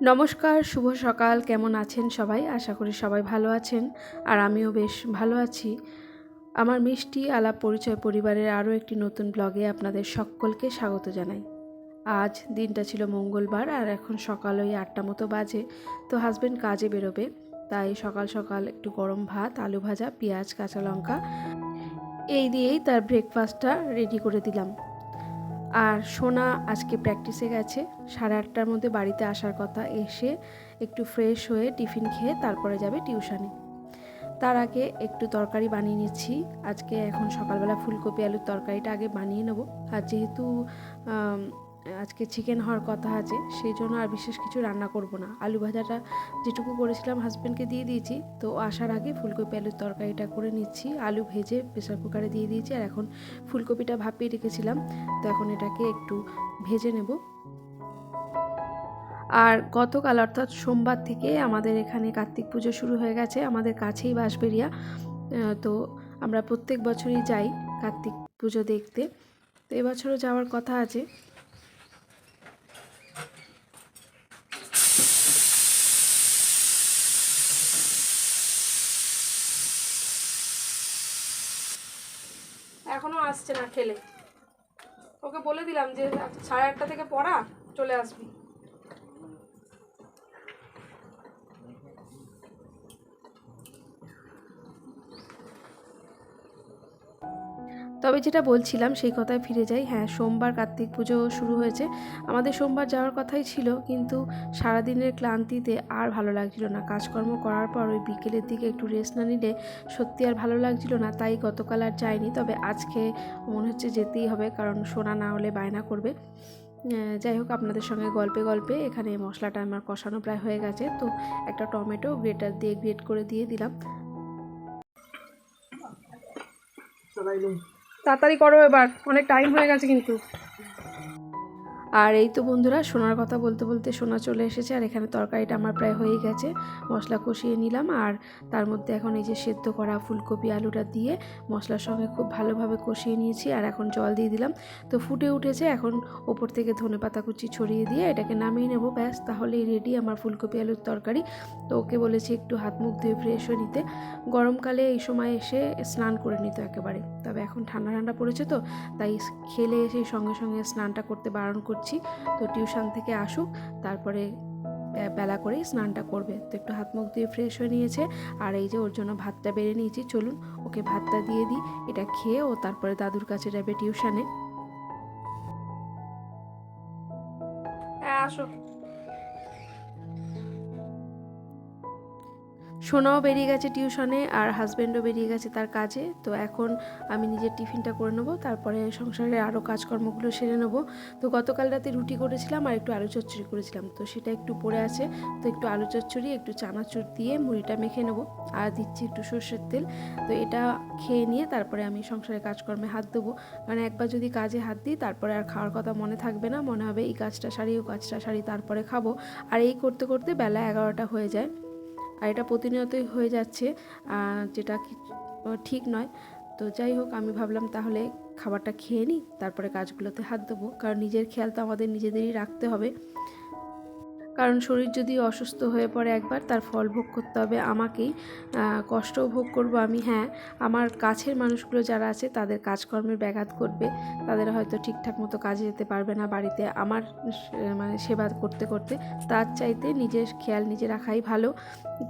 নমস্কার, শুভ সকাল। কেমন আছেন সবাই? আশা করি সবাই ভালো আছেন আর আমিও বেশ ভালো আছি। আমার মিষ্টি আলাপ পরিচয় পরিবারের আরও একটি নতুন ব্লগে আপনাদের সকলকে স্বাগত জানাই। আজ দিনটা ছিল মঙ্গলবার আর এখন সকাল ওই আটটা মতো বাজে। তো হাজব্যান্ড কাজে বেরোবে, তাই সকাল সকাল একটু গরম ভাত, আলু ভাজা, পেঁয়াজ, কাঁচা লঙ্কা, এই দিয়েই তার ব্রেকফাস্টটা রেডি করে দিলাম। আর সোনা আজকে প্র্যাকটিসে গেছে। সাড়ে আটটার মধ্যে বাড়িতে আসার কথা। এসে একটু ফ্রেশ হয়ে টিফিন খেয়ে তারপরে যাবে টিউশানে তার আগে একটু তরকারি বানিয়ে নিচ্ছি। আজকে এখন সকালবেলা ফুলকপি আলুর তরকারিটা আগে বানিয়ে নেব। আর যেহেতু আজকে চিকেন হওয়ার কথা আছে, সেই জন্য আর বিশেষ কিছু রান্না করব না। আলু ভাজাটা যেটুকু করেছিলাম হাজব্যান্ডকে দিয়ে দিয়েছি, তো আসার আগে ফুলকপি আলুর তরকারিটা করে নিচ্ছি। আলু ভেজে প্রেসার কুকারে দিয়ে দিয়েছি, আর এখন ফুলকপিটা ভাপিয়ে রেখেছিলাম, তো এখন এটাকে একটু ভেজে নেব। আর গতকাল অর্থাৎ সোমবার থেকে আমাদের এখানে কার্তিক পুজো শুরু হয়ে গেছে, আমাদের কাছেই বাঁশবেরিয়া তো আমরা প্রত্যেক বছরই যাই কার্তিক পুজো দেখতে। তো এবছরও যাওয়ার কথা আছে এখনও আসছে না খেলে। ওকে বলে দিলাম যে সাড়ে আটটা থেকে পড়া চলে আসবি। তবে যেটা বলছিলাম, সেই কথায় ফিরে যাই। হ্যাঁ সোমবার কার্তিক পুজো শুরু হয়েছে। আমাদের সোমবার যাওয়ার কথাই ছিল, কিন্তু সারাদিনের ক্লান্তিতে আর ভালো লাগছিল না। কাজকর্ম করার পর ওই বিকেলের দিকে একটু রেস্ট না নিলে সত্যি আর ভালো লাগছিল না, তাই গতকাল আর যাইনি। তবে আজকে মনে হচ্ছে যেতেই হবে, কারণ সোনা না হলে বায়না করবে। যাই হোক, আপনাদের সঙ্গে গল্পে গল্পে এখানে মশলাটা আমার কষানো প্রায় হয়ে গেছে। তো একটা টমেটো গ্রেটার দিয়ে গ্রেট করে দিয়ে দিলাম। তাড়াতাড়ি করো এবার অনেক টাইম হয়ে গেছে কিন্তু। আর এই তো বন্ধুরা, সোনার কথা বলতে বলতে সোনা চলে এসেছে, আর এখানে তরকারিটা আমার প্রায় হয়ে গেছে। মশলা কষিয়ে নিলাম, আর তার মধ্যে এখন এই যে সেদ্ধ করা ফুলকপি আলুটা দিয়ে মশলার সঙ্গে খুব ভালোভাবে কষিয়ে নিয়েছি, আর এখন জল দিয়ে দিলাম। তো ফুটে উঠেছে, এখন ওপর থেকে ধনে পাতা কুচি ছড়িয়ে দিয়ে এটাকে নামিয়ে নেব। ব্যাস, তাহলেই রেডি আমার ফুলকপি আলুর তরকারি। তো ওকে বলেছি একটু হাত মুখ ধুয়ে ফ্রেশ হয়ে নিতে। গরমকালে এই সময় এসে স্নান করে নিত একেবারে। তবে এখন ঠান্ডা ঠান্ডা পড়েছে তো, তাই খেলে এসে সঙ্গে সঙ্গে স্নানটা করতে বারণ করছি। তো টিউশন থেকে আসুক, তারপরে বেলা করেই স্নানটা করবে। তো একটু হাত মুখ দিয়ে ফ্রেশ হয়ে নিয়েছে। আর এই যে ওর জন্য ভাতটা বেড়ে নিয়েছি, চলুন ওকে ভাতটা দিয়ে দিই। এটা খেয়ে ও তারপরে দাদুর কাছে যাবে টিউশানে। হ্যাঁ আসো সোনাও বেরিয়ে গেছে টিউশনে আর হাজব্যান্ডও বেরিয়ে গেছে তার কাজে। তো এখন আমি নিজের টিফিনটা করে নেব, তারপরে সংসারের আরও কাজকর্মগুলো সেরে নেব। তো গতকাল রাতে রুটি করেছিলাম আর একটু আলু চচ্চড়ি করেছিলাম। তো সেটা একটু পড়ে আছে, তো একটু আলু চচ্চড়ি, একটু চানাচুর দিয়ে মুড়িটা মেখে নেব। আর দিচ্ছি একটু সর্ষের তেল। তো এটা খেয়ে নিয়ে তারপরে আমি সংসারের কাজকর্মে হাত দেবো। কারণ একবার যদি কাজে হাত দিই, তারপরে আর খাওয়ার কথা মনে থাকবে না। মনে হবে এই কাজটা সারি, ও কাজটা সারি, তারপরে খাব। আর এই করতে করতে বেলা এগারোটা হয়ে যায়। আর এটা প্রতিনিয়তই হয়ে যাচ্ছে যেটা ঠিক নয়। তো যাই হোক, আমি ভাবলাম তাহলে খাবারটা খেয়ে নিই, তারপরে কাজগুলোতে হাত দেবো, কারণ নিজের খেয়াল তো আমাদের নিজেদেরই রাখতে হবে। কারণ শরীর যদি অসুস্থ হয়ে পড়ে একবার, তার ফল ভোগ করতে হবে আমাকেই। কষ্টও ভোগ করব আমি হ্যাঁ। আমার কাছের মানুষগুলো যারা আছে, তাদের কাজকর্মের ব্যাঘাত করবে তাদের হয়তো ঠিকঠাক মতো কাজে যেতে পারবে না বাড়িতে। আমার মানে সেবা করতে করতে তার চাইতে নিজের খেয়াল নিজে রাখাই ভালো।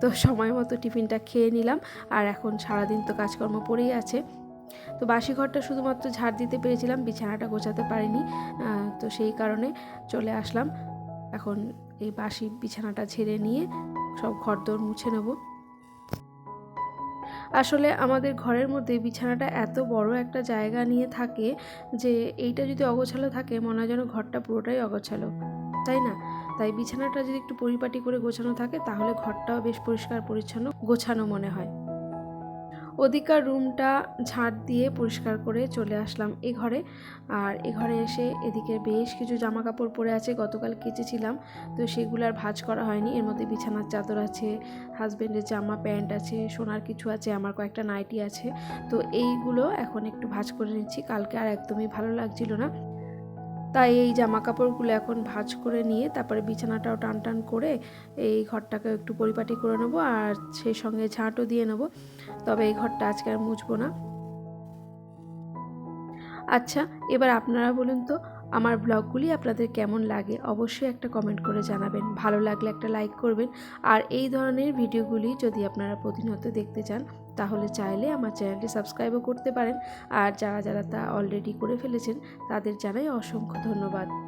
তো সময় মতো টিফিনটা খেয়ে নিলাম। আর এখন সারাদিন তো কাজকর্ম পড়েই আছে। তো বাসি ঘরটা শুধুমাত্র ঝাড় দিতে পেরেছিলাম, বিছানাটা গোছাতে পারিনি। তো সেই কারণে চলে আসলাম। এখন এই বাসি বিছানাটা ছেড়ে নিয়ে সব ঘরদোর মুছে নেব। আসলে আমাদের ঘরের মধ্যে বিছানাটা এত বড় একটা জায়গা নিয়ে থাকে যে এইটা যদি অগোছালো থাকে, মনে হয় যেন ঘরটা পুরোটাই অগোছালো। তাই না? তাই বিছানাটা যদি একটু পরিপাটি করে গোছানো থাকে, তাহলে ঘরটাও বেশ পরিষ্কার পরিচ্ছন্ন গোছানো মনে হয়। ওদিকার রুমটা ঝাঁট দিয়ে পরিষ্কার করে চলে আসলাম এ ঘরে। আর এ ঘরে এসে এদিকে বেশ কিছু জামা কাপড় পরে আছে, গতকাল কেচেছিলাম, তো সেগুলো আর ভাঁজ করা হয়নি। এর মধ্যে বিছানার চাদর আছে হাজব্যান্ডের জামা, প্যান্ট আছে, সোনার কিছু আছে, আমার কয়েকটা নাইটি আছে। তো এইগুলো এখন একটু ভাঁজ করে নিচ্ছি, কালকে আর একদমই ভালো লাগছিল না। তাই এই জামা কাপড়গুলো এখন ভাঁজ করে নিয়ে তারপরে বিছানাটাও টান টান করে এই ঘরটাকে একটু পরিপাটি করে নেব আর সেই সঙ্গে ঝাঁটও দিয়ে নেব। তবে এই ঘরটা আজকে আর মুছবো না। আচ্ছা এবার আপনারা বলুন তো আমার ব্লগগুলি আপনাদের কেমন লাগে অবশ্যই একটা কমেন্ট করে জানাবেন। ভালো লাগলে একটা লাইক করবেন। আর এই ধরনের ভিডিওগুলি যদি আপনারা প্রতিনিয়ত দেখতে চান, তাহলে চাইলে আমার চ্যানেলটি সাবস্ক্রাইবও করতে পারেন। আর যারা যারা তা অলরেডি করে ফেলেছেন, তাদের জানাই অসংখ্য ধন্যবাদ।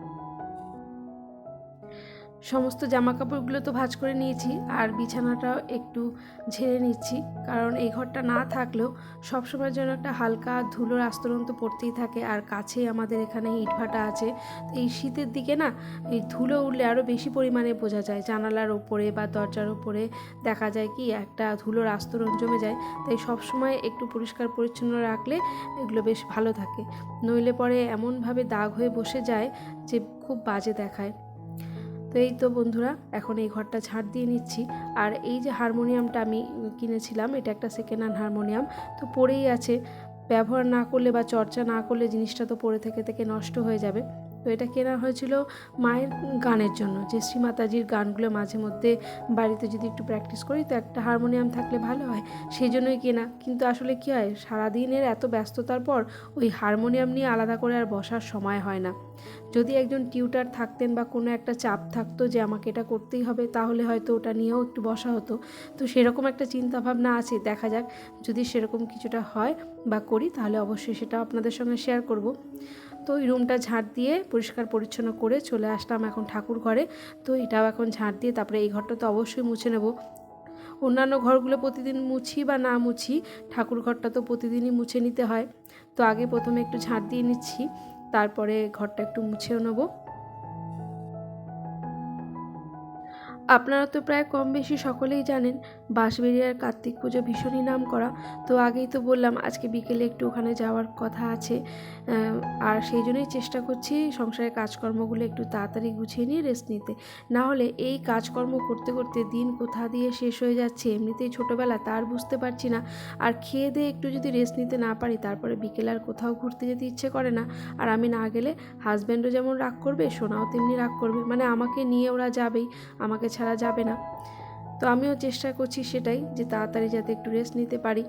সমস্ত জামা কাপড়গুলো তো ভাঁজ করে নিয়েছি আর বিছানাটাও একটু ঝেড়ে নিচ্ছি। কারণ এই ঘরটা না থাকলেও সবসময়ের জন্য একটা হালকা ধুলোর আস্তরণ তো পড়তেই থাকে। আর কাছেই আমাদের এখানে ইটভাটা আছে। তো এই শীতের দিকে না, এই ধুলো উঠলে আরও বেশি পরিমাণে বোঝা যায়। জানালার ওপরে বা দরজার ওপরে দেখা যায় কি, একটা ধুলোর আস্তরণ জমে যায়। তাই সবসময় একটু পরিষ্কার পরিচ্ছন্ন রাখলে এগুলো বেশ ভালো থাকে। নইলে পরে এমনভাবে দাগ হয়ে বসে যায় যে খুব বাজে দেখায়। তো এই তো বন্ধুরা, এখন এই ঘরটা ঝাড় দিয়ে নিচ্ছি। আর এই যে হারমোনিয়ামটা আমি কিনেছিলাম, এটা একটা সেকেন্ড হ্যান্ড হারমোনিয়াম। তো পড়েই আছে, ব্যবহার না করলে বা চর্চা না করলে জিনিসটা তো পড়ে থেকে থেকে নষ্ট হয়ে যাবে। তো এটা কেনা হয়েছিল মায়ের গানের জন্য। যে শ্রীমাতাজির গানগুলো মাঝে মধ্যে বাড়িতে যদি একটু প্র্যাকটিস করি, তো একটা হারমোনিয়াম থাকলে ভালো হয়, সেই জন্যই কেনা। কিন্তু আসলে কী হয়, সারাদিনের এত ব্যস্ততার পর ওই হারমোনিয়াম নিয়ে আলাদা করে আর বসার সময় হয় না। যদি একজন টিউটার থাকতেন বা কোনো একটা চাপ থাকতো যে আমাকে এটা করতেই হবে, তাহলে হয়তো ওটা নিয়েও একটু বসা হতো। তো সেরকম একটা চিন্তা ভাবনা আছে, দেখা যাক। যদি সেরকম কিছুটা হয় বা করি, তাহলে অবশ্যই সেটা আপনাদের সঙ্গে শেয়ার করব। তো ওই রুমটা ঝাঁট দিয়ে পরিষ্কার পরিচ্ছন্ন করে চলে আসলাম এখন ঠাকুর ঘরে। তো এটাও এখন ঝাঁট দিয়ে তারপরে এই ঘরটা তো অবশ্যই মুছে নেব। অন্যান্য ঘরগুলো প্রতিদিন মুছি বা না মুছি, ঠাকুর ঘরটা তো প্রতিদিনই মুছে নিতে হয়। তো আগে প্রথমে একটু ঝাঁট দিয়ে নিচ্ছি, তারপরে ঘরটা একটু মুছেও নেব। আপনারা তো প্রায় কম বেশি সকলেই জানেন বাঁশবেরিয়ার কার্তিক পুজো ভীষণই নাম করা তো আগেই তো বললাম, আজকে বিকেলে একটু ওখানে যাওয়ার কথা আছে। আর সেই জন্যই চেষ্টা করছি সংসারের কাজকর্মগুলো একটু তাড়াতাড়ি গুছিয়ে নিয়ে রেস্ট নিতে। না হলে এই কাজকর্ম করতে করতে দিন কোথা দিয়ে শেষ হয়ে যাচ্ছে এমনিতেই ছোটোবেলা, তার বুঝতে পারছি না। আর খেয়ে দিয়ে একটু যদি রেস্ট নিতে না পারি, তারপরে বিকেলে আর কোথাও ঘুরতে যেতে ইচ্ছে করে না। আর আমি না গেলে হাজব্যান্ডও যেমন রাগ করবে, সোনাও তেমনি রাগ করবে। মানে আমাকে নিয়ে ওরা যাবেই, আমাকে ছাড়া যাবে না। তো আমিও চেষ্টা করছি সেটাই যে তাড়াতাড়ি যাতে একটু রেস্ট নিতে পারি।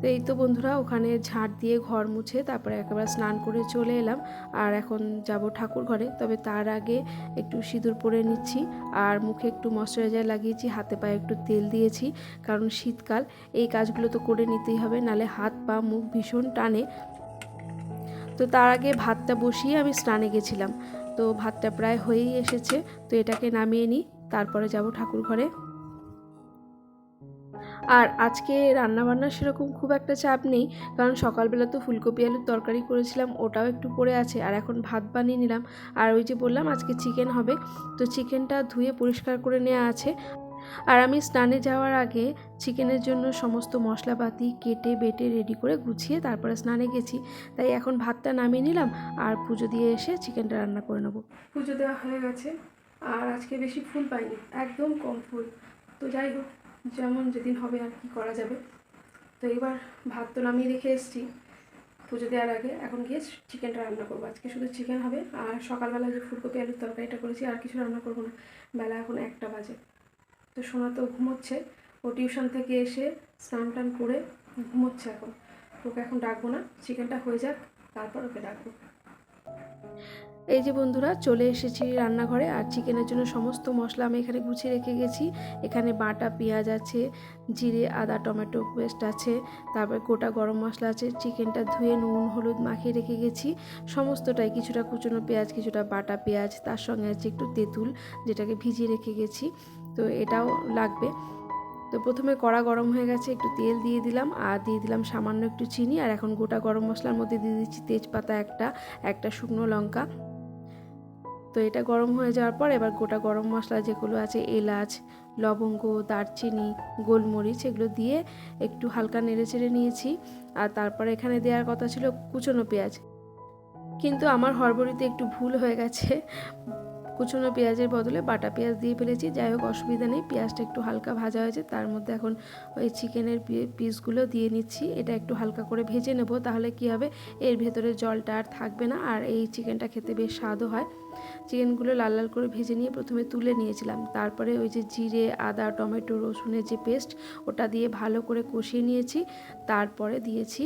তো এই তো বন্ধুরা, ওখানে ঝাঁট দিয়ে ঘর মুছে তারপরে একেবারে স্নান করে চলে এলাম। আর এখন যাব ঠাকুর ঘরে, তবে তার আগে একটু সিঁদুর পরে নিচ্ছি। আর মুখে একটু ময়শ্চারাইজার লাগিয়েছি, হাতে পায়ে একটু তেল দিয়েছি। কারণ শীতকাল, এই কাজগুলো তো করে নিতেই হবে, নালে হাত পা মুখ ভীষণ টানে। তো তার আগে ভাতটা বসিয়ে আমি স্নানে গেছিলাম। তো ভাতটা প্রায় হয়েই এসেছে, তো এটাকে নামিয়ে নিই, তারপরে যাব ঠাকুর ঘরে। আর আজকে রান্নাবান্না সেরকম খুব একটা চাপ নেই, কারণ সকালবেলা তো ফুলকপি আলুর তরকারি করেছিলাম, ওটাও একটু পড়ে আছে, আর এখন ভাত বানিয়ে নিলাম। আর ওই যে বললাম, আজকে চিকেন হবে, তো চিকেনটা ধুয়ে পরিষ্কার করে নেওয়া আছে। আর আমি স্নানে যাওয়ার আগে চিকেনের জন্য সমস্ত মশলাপাতি কেটে, বেটে রেডি করে গুছিয়ে তারপরে স্নানে গেছি। তাই এখন ভাতটা নামিয়ে নিলাম আর পুজো দিয়ে এসে চিকেনটা রান্না করে নেব। পুজো দেওয়া হয়ে গেছে আর আজকে বেশি ফুল পাইনি, একদম কম ফুল। তো যাই হোক, যেমন যেদিন হবে আর কি করা যাবে। তো এবার ভাত তো নামিয়ে রেখে এসেছি। পুজো দেওয়ার আগে এখন গিয়ে চিকেনটা রান্না করব। আজকে শুধু চিকেন হবে আর সকালবেলা যে ফুলকপি, আলুর তরকারিটা করেছি, আর কিছু রান্না করব না। বেলা এখন একটা বাজে। তো সোনা তো ঘুমোচ্ছে। ও টিউশন থেকে এসে স্নান টান করে ঘুমোচ্ছে এখন। ওকে এখন ডাকবো না, চিকেনটা হয়ে যাক, তারপর ওকে ডাকবো। এই যে বন্ধুরা, চলে এসেছি রান্নাঘরে, আর চিকেনের জন্য সমস্ত মশলা আমি এখানে গুছিয়ে রেখে গেছি। এখানে বাটা পেঁয়াজ আছে, জিরে, আদা, টমেটো পেস্ট আছে, তারপর গোটা গরম মশলা আছে, চিকেনটা ধুয়ে নুন, হলুদ মাখিয়ে রেখে গেছি। সমস্তটাই কিছুটা কুচনো পেঁয়াজ, কিছুটা বাটা পেঁয়াজ, তার সঙ্গে আছে একটু তেঁতুল, যেটাকে ভিজিয়ে রেখে গেছি। তো এটাও লাগবে। তো প্রথমে কড়া গরম হয়ে গেছে, একটু তেল দিয়ে দিলাম, আর দিয়ে দিলাম সামান্য একটু চিনি, আর এখন গোটা গরম মশলার মধ্যে দিয়ে দিচ্ছি তেজপাতা একটা একটা শুকনো লঙ্কা। তো এটা গরম হয়ে যাওয়ার পর এবার গোটা গরম মশলা যেগুলো আছে, এলাচ, লবঙ্গ, দারচিনি, গোলমরিচ, এগুলো দিয়ে একটু হালকা নেড়ে চেড়ে নিয়েছি, আর তারপরে এখানে দেওয়ার কথা ছিল কুচনো পেঁয়াজ। কিন্তু আমার হরবড়িতে একটু ভুল হয়ে গেছে কুচনো পেঁয়াজের বদলে বাটা পেঁয়াজ দিয়ে ফেলেছি। যাই হোক, অসুবিধা নেই। পেঁয়াজটা একটু হালকা ভাজা হয়েছে, তার মধ্যে এখন ওই চিকেনের পিসগুলো দিয়ে নিচ্ছি। এটা একটু হালকা করে ভেজে নেব, তাহলে কি হবে? এর ভেতরে জলটা আর থাকবে না, আর এই চিকেনটা খেতে বেশ স্বাদও হয়। চিকেনগুলো লাল লাল করে ভেজে নিয়ে প্রথমে তুলে নিয়েছিলাম। তারপরে ওই যে জিরে, আদা, টমেটো, রসুনের যে পেস্ট, ওটা দিয়ে ভালো করে কষিয়ে নিয়েছি। তারপরে দিয়েছি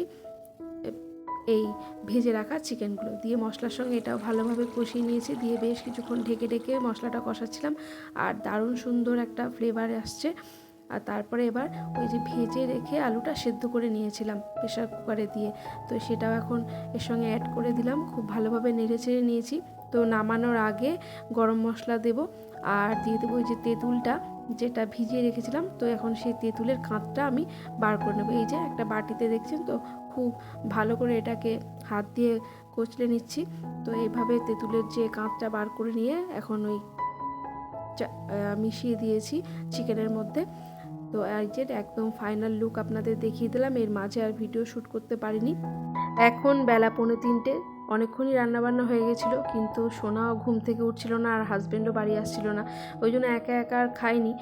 এই ভেজে রাখা চিকেনগুলো। দিয়ে মশলার সঙ্গে এটাও ভালোভাবে কষিয়ে নিয়েছি। দিয়ে বেশ কিছুক্ষণ ঢেকে ঢেকে মশলাটা কষাচ্ছিলাম। আর দারুণ সুন্দর একটা ফ্লেভার আসছে। আর তারপরে এবার ওই যে ভেজে রেখে আলুটা সেদ্ধ করে নিয়েছিলাম প্রেশার কুকারে দিয়ে। তো সেটাও এখন এর সঙ্গে অ্যাড করে দিলাম। খুব ভালোভাবে নেড়ে চেড়ে নিয়েছি। তো নামানোর আগে গরম মশলা দেব। আর দিয়ে দেবো ওই যে তেঁতুলটা। যেটা ভিজিয়ে রেখেছিলাম, তো এখন সেই তেঁতুলের কাঁচটা আমি বার করে নেব। এই যে একটা বাটিতে দেখছেন তো, খুব ভালো করে এটাকে হাত দিয়ে কচলে নিচ্ছি। তো এইভাবে তেঁতুলের যে কাঁচটা বার করে নিয়ে এখন ওই মিশিয়ে দিয়েছি চিকেনের মধ্যে। তো যে একদম ফাইনাল লুক আপনাদের দেখিয়ে দিলাম, এর মাঝে আর ভিডিও শ্যুট করতে পারিনি। এখন বেলা পৌনে তিনটে। অনেকক্ষণই রান্নাবান্না হয়ে গেছিল, কিন্তু সোনাও ঘুম থেকে উঠছিল না আর হাজব্যান্ডও বাড়ি আসছিল না। ওই জন্য একা একা আর খাইনি।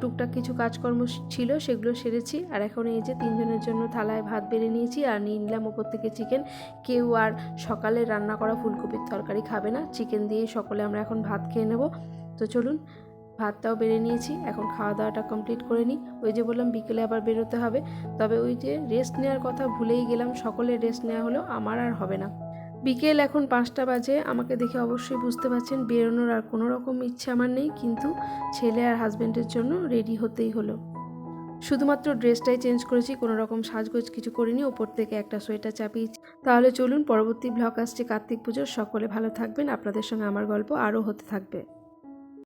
টুকটাক কিছু কাজকর্ম ছিল, সেগুলো সেরেছি। আর এখন এই যে তিনজনের জন্য থালায় ভাত বেড়ে নিয়েছি আর নিয়ে নিলাম ওপর থেকে চিকেন কেউ আর সকালে রান্না করা ফুলকপির তরকারি খাবে না। চিকেন দিয়েই সকলে আমরা এখন ভাত খেয়ে নেব। তো চলুন, ভাতটাও বেড়ে নিয়েছি। এখন খাওয়া দাওয়াটা কমপ্লিট করে নিই। ওই যে বললাম, বিকেলে আবার বেরোতে হবে। তবে ওই যে রেস্ট নেওয়ার কথা ভুলেই গেলাম। সকলে রেস্ট নেওয়া হলো, আমার আর হবে না। বিকেল এখন পাঁচটা বাজে, আমাকে দেখে অবশ্যই বুঝতে পারছেন, বেরোনোর আর কোনো রকম ইচ্ছে আমার নেই, কিন্তু ছেলে আর হাজব্যান্ডের জন্য রেডি হতেই হলো। শুধুমাত্র ড্রেসটাই চেঞ্জ করেছি, কোনো রকম সাজগোজ কিছু করিনি, ওপর থেকে একটা সোয়েটার চাপিয়েছি। তাহলে চলুন, পরবর্তী ব্লগ আসছে কার্তিক পুজোর, সকলে ভালো থাকবেন, আপনাদের সঙ্গে আমার গল্প আরও হতে থাকবে।